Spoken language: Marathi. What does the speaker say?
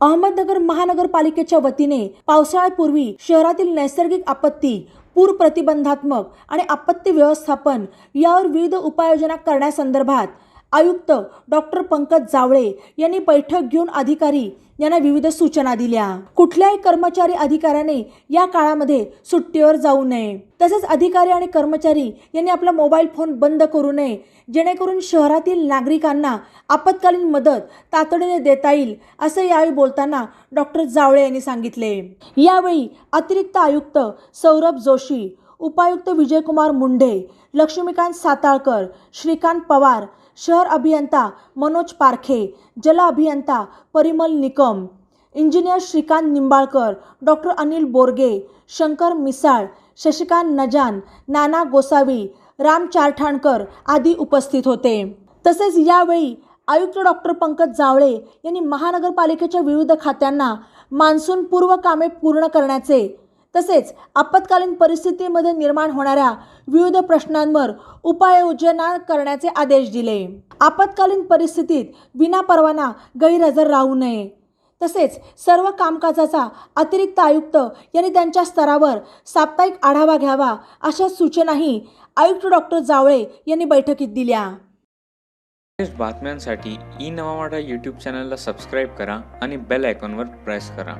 अहमदनगर महानगरपालिकेच्या वतीने पावसाळ्यापूर्वी शहरातील नैसर्गिक आपत्ती पूर प्रतिबंधात्मक आणि आपत्ती व्यवस्थापन यावर विविध उपाययोजना करण्यासंदर्भात आयुक्त डॉक्टर पंकज जावळे यांनी बैठक घेऊन अधिकारी यांना विविध सूचना दिल्या. कुठल्याही कर्मचारी अधिकाऱ्याने या काळामध्ये सुट्टीवर जाऊ नये. तसेच अधिकारी आणि कर्मचारी यांनी आपला मोबाईल फोन बंद करू नये. जेणेकरून शहरातील नागरिकांना आपत्कालीन मदत तातडीने देता येईल असं यावेळी बोलताना डॉक्टर जावळे यांनी सांगितले. यावेळी अतिरिक्त आयुक्त सौरभ जोशी उपायुक्त विजयकुमार मुंढे लक्ष्मीकांत साताळकर श्रीकांत पवार शहर अभियंता मनोज पारखे जल अभियंता परिमल निकम इंजिनियर श्रीकांत निंबाळकर डॉक्टर अनिल बोरगे शंकर मिसाळ शशिकांत नजान नाना गोसावी राम चारठाणकर आदी उपस्थित होते. तसेच यावेळी आयुक्त डॉक्टर पंकज जावळे यांनी महानगरपालिकेच्या विविध खात्यांना मान्सून पूर्व कामे पूर्ण करण्याचे तसेच आपत्कालीन परिस्थितीमध्ये निर्माण होणाऱ्या विविध प्रश्नांवर उपाययोजना करण्याचे आदेश दिले. आपत्कालीन परिस्थितीत विनापरवाना गैरहजर राहू नये. तसेच सर्व कामकाजाचा अतिरिक्त आयुक्त यांनी त्यांच्या स्तरावर साप्ताहिक आढावा घ्यावा अशा सूचनाही आयुक्त डॉक्टर जावळे यांनी बैठकीत दिल्या. बातम्यांसाठी ई नवा यूट्यूब चॅनलला सबस्क्राईब करा आणि बेल आयकॉनवर प्रेस करा.